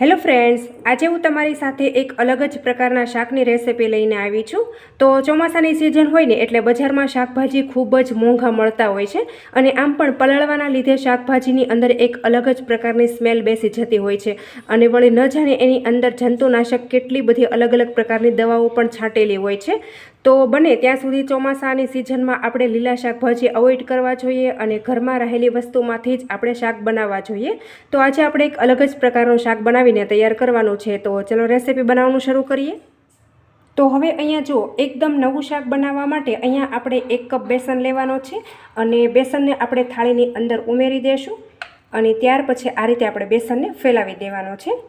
Hello friends, આજે હું તમારી સાથે એક અલગ જ પ્રકારના શાકની રેસીપી લઈને આવી છું. તો ચોમાસાની સિઝન હોય ને એટલે બજારમાં શાકભાજી ખૂબ જ મોંઘા મળતા હોય છે અને આમ પણ પલળવાના લીધે શાકભાજીની અંદર એક અલગ જ પ્રકારની સ્મેલ બેસી જતી હોય છે. અને વળી ન જાણે એની અંદર જંતુનાશક કેટલી બધી અલગ અલગ પ્રકારની દવાઓ પણ છાંટેલી હોય છે. તો બને ત્યાં સુધી ચોમાસાની સિઝનમાં આપણે લીલા શાકભાજી અવોઇડ કરવા જોઈએ અને ઘરમાં રહેલી વસ્તુમાંથી જ આપણે શાક બનાવવા જોઈએ. તો આજે આપણે એક અલગ જ પ્રકારનું શાક બનાવીને તૈયાર કરવાનું છે. તો ચલો રેસીપી બનાવવાનું શરૂ કરીએ. તો હવે અહીંયા જો એકદમ નવું શાક બનાવવા માટે અહીંયા આપણે એક કપ બેસન લેવાનો છે અને બેસનને આપણે થાળીની અંદર ઉમેરી દઈશું અને ત્યાર પછી આ રીતે આપણે બેસનને ફેલાવી દેવાનો છે.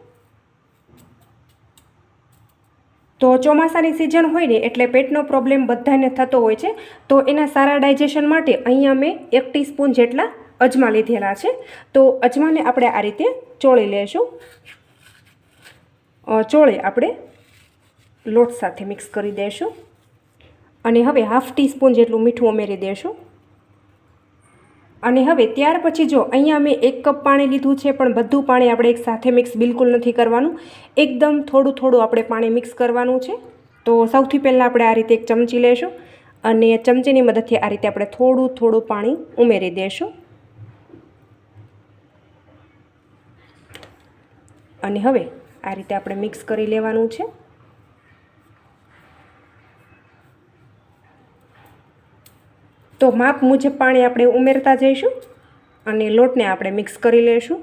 તો ચોમાસાની સિઝન હોય ને એટલે પેટનો પ્રોબ્લેમ બધાને થતો હોય છે, તો એના સારા ડાયજેશન માટે અહીંયા મેં એક ટીસ્પૂન જેટલા અજમા લીધેલા છે. તો અજમાને આપણે આ રીતે ચોળી લેશું. ચોળે આપણે લોટ સાથે મિક્સ કરી દઈશું અને હવે હાફ ટીસ્પૂન જેટલું મીઠું ઉમેરી દઈશું અને હવે ત્યાર પછી જો અહીંયા મેં એક કપ પાણી લીધું છે, પણ બધું પાણી આપણે એક સાથે મિક્સ બિલકુલ નથી કરવાનું. એકદમ થોડું થોડું આપણે પાણી મિક્સ કરવાનું છે. તો સૌથી પહેલાં આપણે આ રીતે એક ચમચી લેશું અને ચમચીની મદદથી આ રીતે આપણે થોડું થોડું પાણી ઉમેરી દઈશું અને હવે આ રીતે આપણે મિક્સ કરી લેવાનું છે. તો માપ મુજબ પાણી આપણે ઉમેરતા જઈશું અને લોટને આપણે મિક્સ કરી લઈશું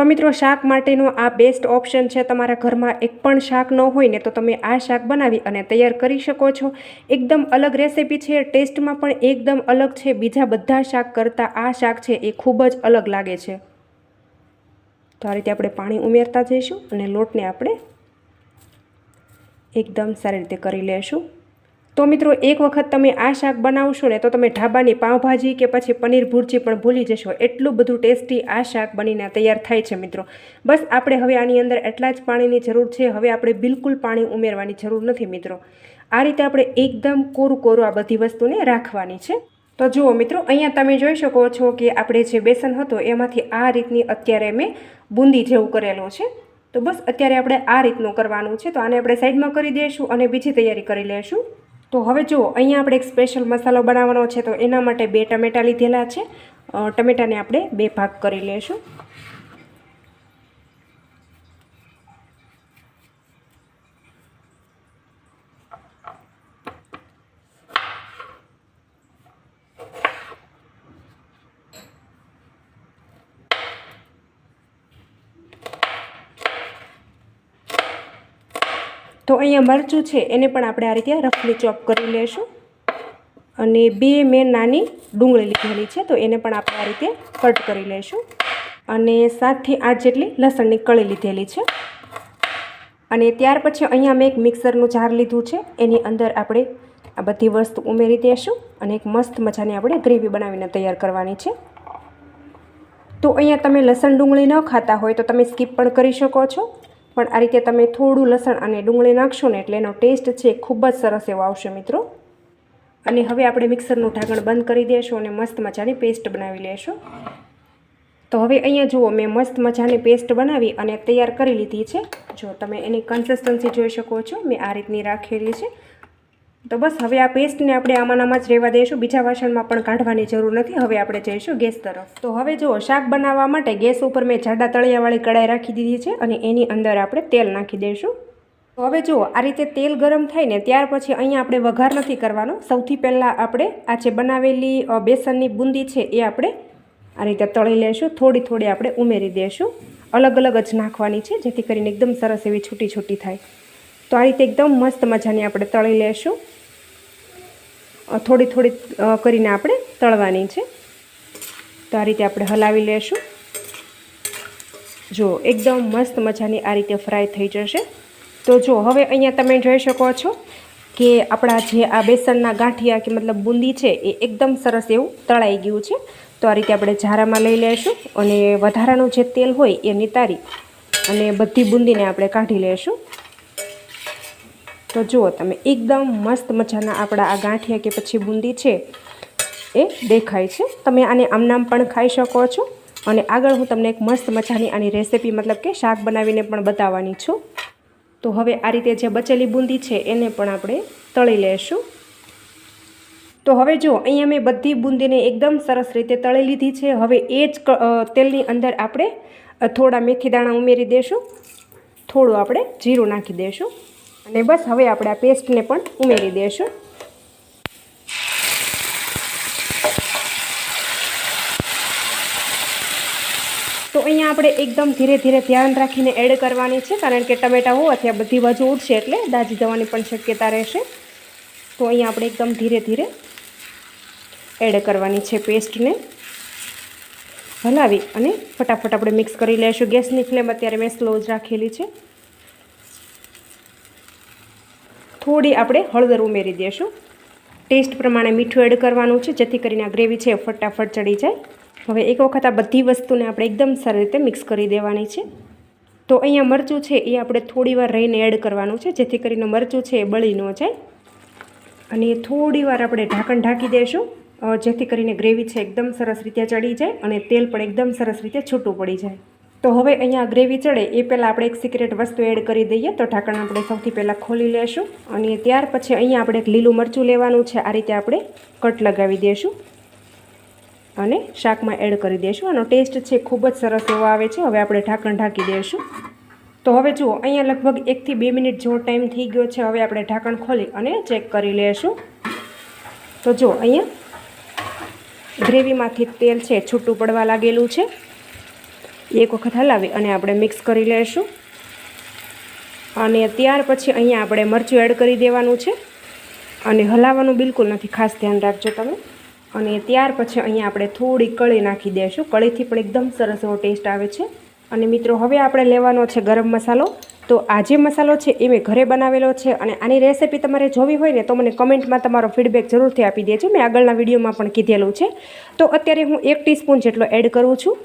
તો મિત્રો, શાક માટેનો આ બેસ્ટ ઓપ્શન છે તમારા ઘરમાં એક પણ શાક ન હોય ને તો તમે આ શાક બનાવી અને તૈયાર કરી શકો છો. એકદમ અલગ રેસીપી છે ટેસ્ટમાં પણ એકદમ અલગ છે. બીજા બધા શાક કરતાં આ શાક છે એ ખૂબ જ અલગ લાગે છે. તો આ રીતે આપણે પાણી ઉમેરતા જઈશું અને લોટને આપણે એકદમ સારી રીતે કરી લેશું. તો મિત્રો, એક વખત તમે આ શાક બનાવશો ને તો તમે ઢાબાની પાઉંભાજી કે પછી પનીર ભુરજી પણ ભૂલી જશો. એટલું બધું ટેસ્ટી આ શાક બનીને તૈયાર થાય છે મિત્રો. બસ આપણે હવે આની અંદર એટલા જ પાણીની જરૂર છે. હવે આપણે બિલકુલ પાણી ઉમેરવાની જરૂર નથી મિત્રો. આ રીતે આપણે એકદમ કોરું કોરું આ બધી વસ્તુને રાખવાની છે. તો જુઓ મિત્રો, અહીંયા તમે જોઈ શકો છો કે આપણે જે બેસન હતો એમાંથી આ રીતની અત્યારે મેં બુંદી જેવું કરેલું છે. તો બસ અત્યારે આપણે આ રીતનું કરવાનું છે. તો આને આપણે સાઈડમાં કરી દઈશું અને બીજી તૈયારી કરી લઈશું. તો હવે જુઓ, અહીંયા આપણે એક સ્પેશિયલ મસાલો બનાવવાનો છે, તો એના માટે બે ટમેટાં લીધેલા છે. ટમેટાને આપણે બે ભાગ કરી લઈશું. તો અહીંયા મરચું છે, એને પણ આપણે આ રીતે રફલી ચોપ કરી લઈશું અને બે મેં નાની ડુંગળી લીધેલી છે, તો એને પણ આપણે આ રીતે કટ કરી લઈશું અને સાતથી આઠ જેટલી લસણની કળી લીધેલી છે. અને ત્યાર પછી અહીંયા મેં એક મિક્સરનું જાર લીધું છે, એની અંદર આપણે આ બધી વસ્તુ ઉમેરી દઈશું અને એક મસ્ત મજાની આપણે ગ્રેવી બનાવીને તૈયાર કરવાની છે. તો અહીંયા તમે લસણ ડુંગળી ન ખાતા હોય તો તમે સ્કીપ પણ કરી શકો છો. પણ આ રીતે તમે થોડું લસણ અને ડુંગળી નાખશો ને એટલે એનો ટેસ્ટ છે ખૂબ જ સરસ એવો આવશે મિત્રો. અને હવે આપણે મિક્સરનું ઢાંકણ બંધ કરી દઈશું અને મસ્ત મજાની પેસ્ટ બનાવી લેશું. તો હવે અહીંયા જુઓ, મેં મસ્ત મજાની પેસ્ટ બનાવી અને તૈયાર કરી લીધી છે. જો તમે એની કન્સિસ્ટન્સી જોઈ શકો છો, મેં આ રીતની રાખેલી છે. તો બસ, હવે આ પેસ્ટને આપણે આમાંનામાં જ રહેવા દઈશું. બીજા વાસણમાં પણ કાઢવાની જરૂર નથી. હવે આપણે જઈશું ગેસ તરફ. તો હવે જુઓ, શાક બનાવવા માટે ગેસ ઉપર મેં જાડા તળિયાવાળી કડાઈ રાખી દીધી છે અને એની અંદર આપણે તેલ નાખી દઈશું. તો હવે જુઓ, આ રીતે તેલ ગરમ થાય ને ત્યાર પછી અહીંયા આપણે વઘાર નથી કરવાનો. સૌથી પહેલાં આપણે આ જે બનાવેલી બેસનની બુંદી છે એ આપણે આ રીતે તળી લેશું. થોડી થોડી આપણે ઉમેરી દઈશું અલગ અલગ જ નાખવાની છે, જેથી કરીને એકદમ સરસ એવી છૂટી છૂટી થાય. તો આ રીતે એકદમ મસ્ત મજાની આપણે તળી લેશું. થોડી થોડી કરીને આપણે તળવાની છે. તો આ રીતે આપણે હલાવી લેશું. જો, એકદમ મસ્ત મજાની આ રીતે ફ્રાય થઈ જશે. તો જો, હવે અહીંયા તમે જોઈ શકો છો કે આપણા જે આ બેસનના ગાંઠિયા કે મતલબ બુંદી છે, એ એકદમ સરસ એવું તળાઈ ગયું છે. તો આ રીતે આપણે ઝારામાં લઈ લઈશું અને વધારાનું જે તેલ હોય એ નિતારી અને બધી બુંદીને આપણે કાઢી લેશું. તો જુઓ તમે, એકદમ મસ્ત મજાના આપણા આ ગાંઠિયા કે પછી બુંદી છે, એ દેખાય છે. તમે આને આમનામ પણ ખાઈ શકો છો. અને આગળ હું તમને એક મસ્ત મજાની આની રેસીપી મતલબ કે શાક બનાવીને પણ બતાવવાની છું. તો હવે આ રીતે જે બચેલી બુંદી છે, એને પણ આપણે તળી લેશું. તો હવે જો અહીંયા મેં બધી બુંદીને એકદમ સરસ રીતે તળી લીધી છે. હવે એ જ તેલની અંદર આપણે થોડા મેથી દાણા ઉમેરી દઈશું થોડું આપણે જીરું નાખી દઈશું અને બસ હવે આપણે આ પેસ્ટને પણ ઉમેરી દઈશું તો અહીંયા આપણે એકદમ ધીરે ધીરે ધ્યાન રાખીને એડ કરવાની છે, કારણ કે ટમેટા હોવાથી આ બધી બાજુ ઉડશે એટલે દાજી જવાની પણ શક્યતા રહેશે. તો અહીંયા આપણે એકદમ ધીરે ધીરે એડ કરવાની છે પેસ્ટને. હલાવી અને ફટાફટ આપણે મિક્સ કરી લઈશું ગેસની ફ્લેમ અત્યારે મેં સ્લો જ રાખેલી છે. થોડી આપણે હળદર ઉમેરી દઈશું. ટેસ્ટ પ્રમાણે મીઠું એડ કરવાનું છે, જેથી કરીને આ ગ્રેવી છે ફટાફટ ચડી જાય. હવે એક વખત આ બધી વસ્તુને આપણે એકદમ સારી રીતે મિક્સ કરી દેવાની છે. તો અહીંયા મરચું છે એ આપણે થોડી વાર રહીને એડ કરવાનું છે, જેથી કરીને મરચું છે એ બળી ન જાય. અને થોડી વાર આપણે ઢાંકણ ઢાંકી દઈશું જેથી કરીને ગ્રેવી છે એકદમ સરસ રીતે ચડી જાય અને તેલ પણ એકદમ સરસ રીતે છૂટું પડી જાય. તો હવે અહીંયા ગ્રેવી ચડે, એ પહેલાં આપણે એક સિક્રેટ વસ્તુ એડ કરી દઈએ. તો ઢાંકણ આપણે સૌથી પહેલાં ખોલી લેશું અને ત્યાર પછી અહીંયા આપણે એક લીલું મરચું લેવાનું છે. આ રીતે આપણે કટ લગાવી દઈશું અને શાકમાં એડ કરી દઈશું આનો ટેસ્ટ છે ખૂબ જ સરસ એવો આવે છે. હવે આપણે ઢાંકણ ઢાંકી દઈશું તો હવે જુઓ, અહીંયા લગભગ એકથી બે મિનિટ જેવો ટાઈમ થઈ ગયો છે. હવે આપણે ઢાંકણ ખોલી અને ચેક કરી લઈશું તો જુઓ, અહીંયા ગ્રેવીમાંથી તેલ છે છૂટું પડવા લાગેલું છે. એક વખત હલાવી અને આપણે મિક્સ કરી લઈશું અને ત્યાર પછી અહીંયા આપણે મરચું એડ કરી દેવાનું છે. અને હલાવવાનું બિલકુલ નથી, ખાસ ધ્યાન રાખજો તમે. અને ત્યાર પછી અહીંયા આપણે થોડી કળી નાખી દઈશું કળીથી પણ એકદમ સરસ એવો ટેસ્ટ આવે છે. અને મિત્રો, હવે આપણે લેવાનો છે ગરમ મસાલો. તો આ જે મસાલો છે એ મેં ઘરે બનાવેલો છે અને આની રેસીપી તમારે જોવી હોય ને તો મને કમેન્ટમાં તમારો ફીડબેક જરૂરથી આપી દેજો. મેં આગળના વિડીયોમાં પણ કીધેલું છે. તો અત્યારે હું એક ટીસ્પૂન જેટલો એડ કરું છું.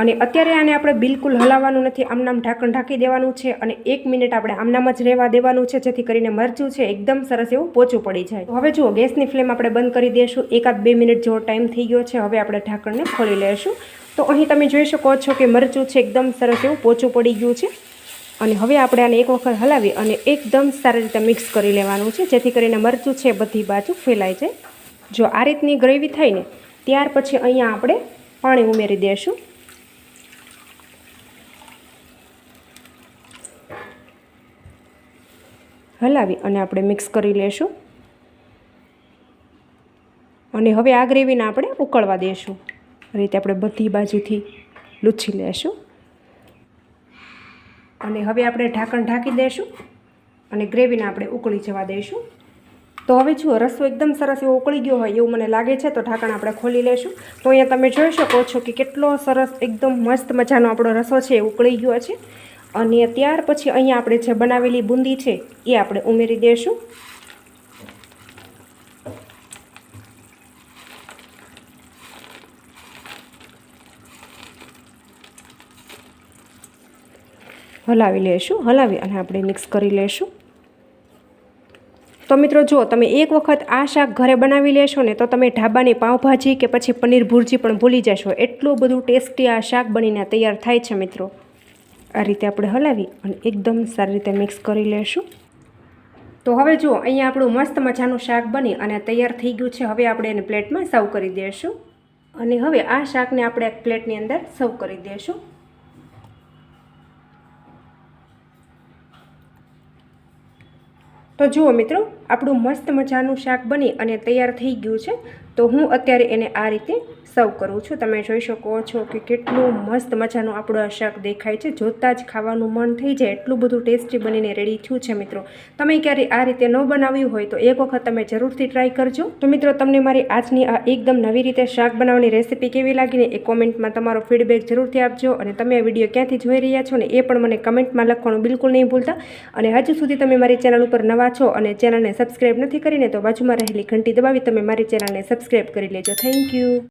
અને અત્યારે આને આપણે બિલકુલ હલાવવાનું નથી, આમનામ ઢાંકણ ઢાંકી દેવાનું છે અને એક મિનિટ આપણે આમનામ જ રહેવા દેવાનું છે, જેથી કરીને મરચું છે, એકદમ સરસ એવું પોચું પડી જાય. હવે જુઓ, ગેસની ફ્લેમ આપણે બંધ કરી દઈશું એકાદ બે મિનિટ જેવો ટાઈમ થઈ ગયો છે, હવે આપણે ઢાંકણને ખોલી લઈશું તો અહીં તમે જોઈ શકો છો કે મરચું છે, એકદમ સરસ એવું પોચું પડી ગયું છે. અને હવે આપણે આને એક વખત હલાવી અને એકદમ સારી રીતે મિક્સ કરી લેવાનું છે, જેથી કરીને મરચું છે, બધી બાજુ ફેલાઈ જાય. જો આ રીતની ગ્રેવી થઈને ત્યાર પછી અહીંયા આપણે પાણી ઉમેરી દઈશું હલાવી અને આપણે મિક્સ કરી લેશું. અને હવે આ ગ્રેવીને આપણે ઉકળવા દઈશું રીતે આપણે બધી બાજુથી લૂછી લેશું. અને હવે આપણે ઢાંકણ ઢાંકી દઈશું અને ગ્રેવીને આપણે ઉકળી જવા દઈશું તો હવે જુઓ, રસો એકદમ સરસ એવો ઉકળી ગયો હોય એવું મને લાગે છે, તો ઢાંકણ આપણે ખોલી લેશું. તો અહીંયા તમે જોઈ શકો છો કે કેટલો સરસ, એકદમ મસ્ત મજાનો આપણો રસો છે, એ ઉકળી ગયો છે. અને ત્યાર પછી અહીંયા આપણે જે બનાવેલી બુંદી છે, એ આપણે ઉમેરી દઈશું હલાવી લેશું, હલાવી અને આપણે મિક્સ કરી લેશું. તો મિત્રો જુઓ તમે એક વખત આ શાક ઘરે બનાવી લેશો ને, તો તમે ઢાબાની પાઉંભાજી કે પછી પનીર ભુરજી પણ ભૂલી જશો. એટલું બધું ટેસ્ટી આ શાક બનીને તૈયાર થાય છે મિત્રો. આ રીતે આપણે હલાવી અને એકદમ સારી રીતે મિક્સ કરી લેશું. તો હવે જુઓ, અહીંયા આપણું મસ્ત મજાનું શાક બની અને તૈયાર થઈ ગયું છે. હવે આપણે એને પ્લેટમાં સર્વ કરી દઈશું અને હવે આ શાકને આપણે એક પ્લેટની અંદર સર્વ કરી દઈશું તો જુઓ મિત્રો, આપણું મસ્ત મજાનું શાક બની અને તૈયાર થઈ ગયું છે. તો હું અત્યારે એને આ રીતે સર્વ કરું છું. તમે જોઈ શકો છો કે કેટલું મસ્ત મજાનું આપણું આ શાક દેખાય છે. જોતાં જ ખાવાનું મન થઈ જાય. એટલું બધું ટેસ્ટી બનીને રેડી થયું છે મિત્રો. તમે ક્યારેય આ રીતે ન બનાવ્યું હોય તો એક વખત તમે જરૂરથી ટ્રાય કરજો. તો મિત્રો, તમને મારી આજની આ એકદમ નવી રીતે શાક બનાવવાની રેસીપી કેવી લાગીને એ કોમેન્ટમાં તમારો ફીડબેક જરૂરથી આપજો. અને તમે આ વીડિયો ક્યાંથી જોઈ રહ્યા છો ને એ પણ મને કમેન્ટમાં લખવાનું બિલકુલ નહીં ભૂલતા. અને હજુ સુધી તમે મારી ચેનલ ઉપર નવા છો અને ચેનલને સબસ્ક્રાઈબ નથી કરીને તો બાજુમાં રહેલી ઘંટી દબાવી તમે મારી ચેનલને સબસ્ક્રાઈબ કરી લેજો. Thank you.